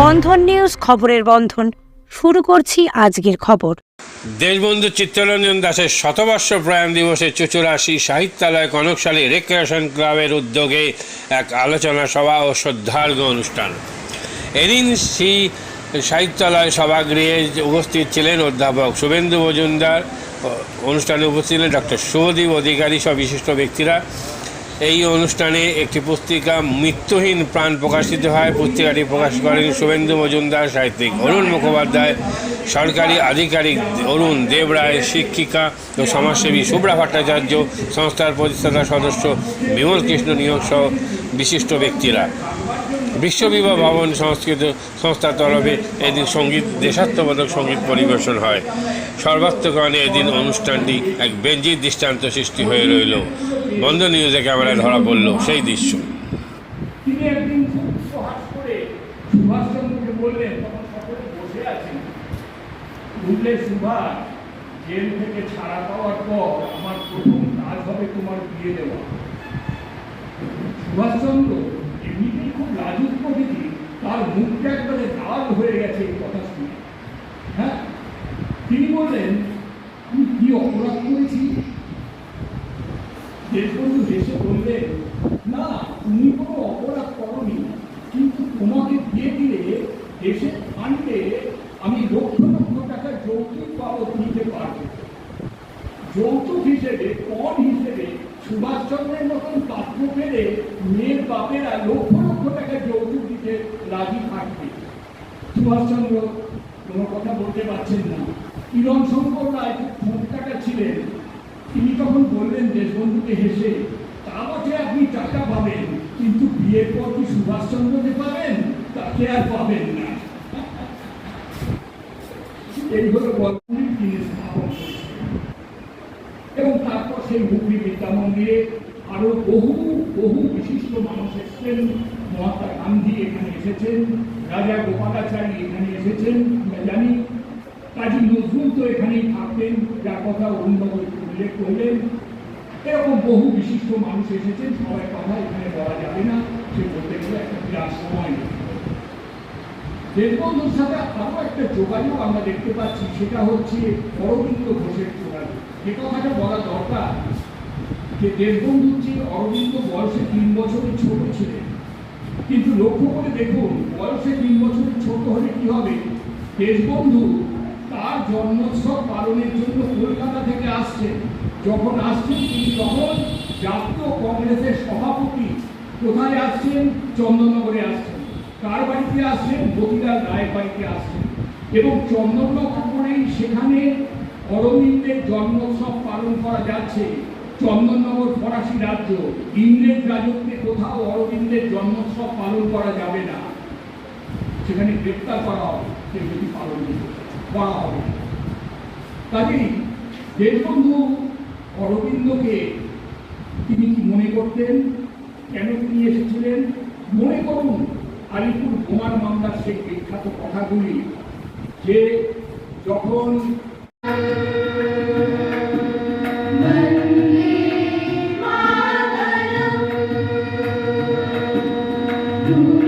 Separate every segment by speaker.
Speaker 1: বন্ধন news খবরের বন্ধন। শুরু করছি আজকের খবর।
Speaker 2: দেশবন্ধু চিত্তরঞ্জন দাসের শতবর্ষ প্রয়াণ দিবসে চুচুরাশি সাহিত্যালয় কনকশালী রেক্রিয়েশন ক্লাবের উদ্যোগে এক আলোচনা সভা ও শ্রদ্ধার্ঘ অনুষ্ঠান। এদিন শ্রী সাহিত্যালয় সভাগৃহে উপস্থিত ছিলেন অধ্যাপক শুভেন্দু মজুমদার। অনুষ্ঠানে উপস্থিত ছিলেন ডক্টর শুভদীপ অধিকারী সব বিশিষ্ট ব্যক্তিরা। এই অনুষ্ঠানে একটি পুস্তিকা মৃত্যুহীন প্রাণ প্রকাশিত হয়। পুস্তিকাটি প্রকাশ করেন শুভেন্দু মজুমদার, সাহিত্যিক অরুণ মুখোপাধ্যায়, সরকারি আধিকারিক অরুণ দেবরায়, শিক্ষিকা ও সমাজসেবী সুব্রা ভট্টাচার্য, সংস্থার প্রতিষ্ঠাতা সদস্য বিমল কৃষ্ণ নিয়োগ সহ বিশিষ্ট ব্যক্তিরা। বিশ্ববিবাহ ভবন সংস্কৃত সংস্থার তরফে এদিন সংগীত, দেশাত্মবোধক সংগীত পরিবেশন হয়। সর্বাত্মকরণে এদিন অনুষ্ঠানটি এক বেঞ্জির দৃষ্টান্ত সৃষ্টি হয়ে রইল। বন্ধ নিউজে ক্যামেরায় ধরা পড়ল সেই দৃশ্য।
Speaker 3: সুভাষচন্দ্র এমনিতেই খুব লাজুক প্রকৃতি তার মুখটা একবারে লাল হয়ে গেছে এই কথা শুনে। হ্যাঁ? তিনি বললেন, আমি কি অপরাধ করেছি? দেশবন্ধু হেসে বললেন, না, তুমি কোনো অপরাধ করনি, কিন্তু তোমাকে দিয়ে দিলে দেশের ফান্ডে আমি লক্ষ লক্ষ টাকা যৌতুক বাবদ নিতে পারব। যৌতুক হিসেবে, পণ হিসেবে সুভাষচন্দ্রের মতন পাত্র পেলে মেয়ের বাপেরা লক্ষ লক্ষ টাকা যৌতুক দিতে রাজি থাকবে। সুভাষচন্দ্র কোনো কথা বলতে পারছেন না। কিরণ শঙ্কর রায় খুব টাকা ছিলেন, তিনি তখন বললেন দেশবন্ধুকে হেসে, তা বটে আপনি টাকা পাবেন, কিন্তু বিয়ের পর কি সুভাষচন্দ্রকে পাবেন? তাকে আর পাবেন না। এই হলো বর্তমানের তিনি স্থাপন। এবং তারপর সেই হুগলি বিদ্যা মন্দিরে আরও বহু বহু বিশিষ্ট মানুষ এসেছেন। মহাত্মা গান্ধী এখানে এসেছেন, রাজা গোপালাচারী এখানে এসেছেন, আমরা জানি। কাজী নজরুল তো এখানেই থাকতেন যার কথা অরুণবাবু উল্লেখ করলেন। এরকম বহু বিশিষ্ট মানুষ এসেছেন, সবাই কথা এখানে বলা যাবে না, সে বলতে গেলে একটা বিরাট সময় নেই। দেশবন্ধুর সাথে আরও একটা যোগাযোগ আমরা দেখতে পাচ্ছি, সেটা হচ্ছে অরবিন্দ ঘোষের যোগাযোগ। যে কথাটা বলা দরকার। যে দেশবন্ধুর চেয়ে অরবিন্দ বয়সে তিন বছরের ছোট ছিলেন। কিন্তু লক্ষ্য করে দেখুন, বয়সে তিন বছরের ছোট হলে কি হবে? দেশবন্ধু তার জন্মোৎসব পালনের জন্য কলকাতা থেকে আসছেন। যখন আসছেন তিনি তখন জাতীয় কংগ্রেসের সভাপতি কোথায় আসছেন? চন্দননগরে আসছেন। কার বাড়িতে আসছেন? মতিলাল রায়ের বাড়িতে আসছেন। এবং চন্দননগর সেখানে অরবিন্দের জন্মোৎসব পালন করা যাচ্ছে। চন্দননগর ফরাসি রাজ্য, ইংরেজ রাজত্বে কোথাও অরবিন্দের জন্মোৎসব পালন করা যাবে না। সেখানে গ্রেপ্তার করা হবে, সে যদি পালন করা হবে। কাজেই দেশবন্ধু অরবিন্দকে তিনি কি মনে করতেন? কেন তিনি এসেছিলেন? মনে করুন, আলিপুর বোমার মামলার সেই বিখ্যাত কথাগুলি যে যখন Thank you.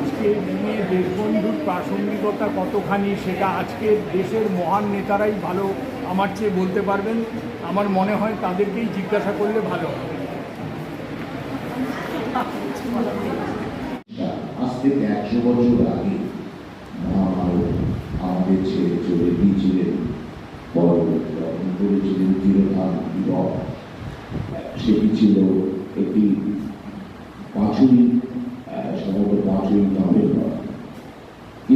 Speaker 3: আজকে দিনে দেশবন্ধুর প্রাসঙ্গিকতা কতখানি সেটা আজকে দেশের মহান নেতারাই ভালো আমার চেয়ে বলতে পারবেন। আমার মনে হয় তাদেরকেই জিজ্ঞাসা করলে ভালো হবে।
Speaker 4: একশো বছর আগে আমাদের সেটি ছিল একটি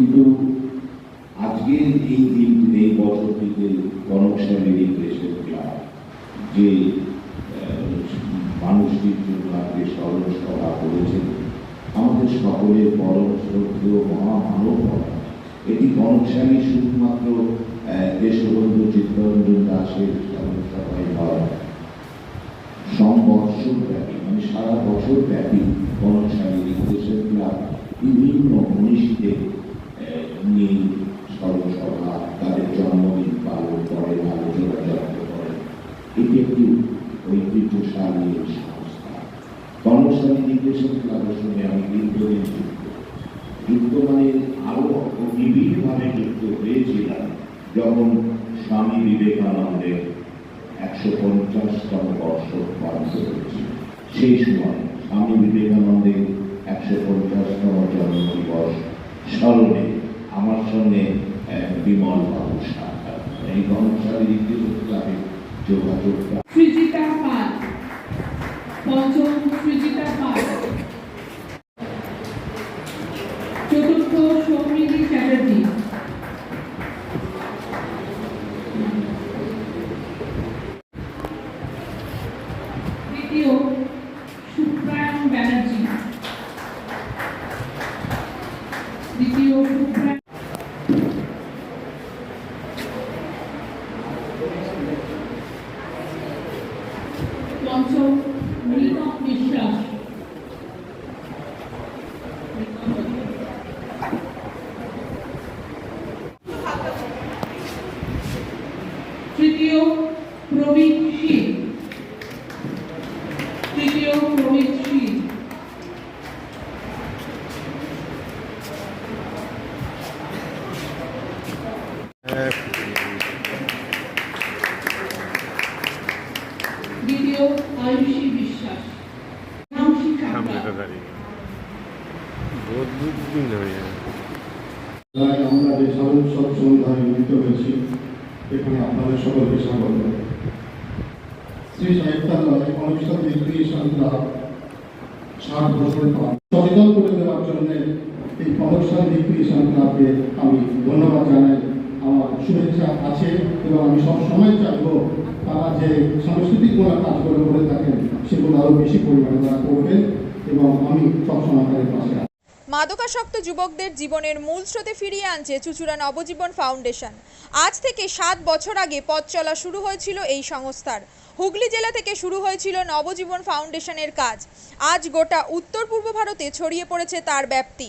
Speaker 4: কিন্তু আজকের এই দিনটি এই বছরটিতে কনকশালী রিক্রেশন ক্লাব যে মানুষটির জন্য আজকে স্মরণ সভা করেছেন আমাদের সকলের পরম শ্রদ্ধেয় মহামানব এটি গণশালী শুধুমাত্র দেশবন্ধু চিত্তরঞ্জন দাসের সভায় হয় সম্বৎসর ব্যাপী মানে সারা বছর ব্যাপী গণশালী রিক্রেশন ক্লাব বিভিন্ন মনীষীদের আহ, নিয়ে স্মরণসভা তাদের জন্মদিন পালন করেন আলোচনা যত্ন করেন এটি একটি ঐতিহ্যশালী সংস্থা। গণশালী রিক্রেশন ক্লাবের সঙ্গে আমি দীর্ঘদিন যুক্ত। যুক্ত মানে আরও নিবিড়ভাবে যুক্ত হয়েছিলাম যখন স্বামী বিবেকানন্দের একশো পঞ্চাশতম বর্ষ পালন করেছিল সেই সময় স্বামী বিবেকানন্দের একশো পঞ্চাশতম জন্মদিবস স্মরণে আমার সঙ্গে বিমল বাবু সরকার এই গণশালী রিক্রেশন ক্লাবে যোগাযোগ
Speaker 5: সৃজিতা পাল পঞ্চম সৃজিতা পাল পঞ্চম আয়ুষী বিশ্বাস।
Speaker 6: আমরা যে মিলিত হয়েছি এখানে আপনাদের সকলকে স্বাগত। শ্রী সাহিত্যালয় অনুষ্ঠান রিক্রিয়েশন ক্লাব ষাট বছর পর সচেতন করে দেওয়ার জন্য এই অনুষ্ঠান রিক্রিয়েশন ক্লাবকে আমি ধন্যবাদ জানাই। শুভেচ্ছা আছে এবং আমি সব সময় চাইব তারা যে সাংস্কৃতিক কোনো কাজগুলো করে থাকেন, সেগুলো আরও বেশি পরিমাণে তারা করবেন এবং আমি সবসময় তাদের পাশে
Speaker 7: মাদকাসক্ত যুবকদের জীবনের মূল স্রোতে ফিরিয়ে আনছে চুচুড়া নবজীবন ফাউন্ডেশন। আজ থেকে সাত বছর আগে পথ চলা শুরু হয়েছিল এই সংস্থার। হুগলি জেলা থেকে শুরু হয়েছিল নবজীবন ফাউন্ডেশনের কাজ। আজ গোটা উত্তর পূর্ব ভারতে ছড়িয়ে পড়েছে তার ব্যাপ্তি।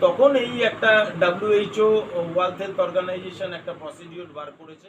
Speaker 8: তখন এই একটা ডাব্লিউএইচও ওয়ার্ল্ড হেলথ অর্গানাইজেশন একটা প্রসিডিওর বার করেছে।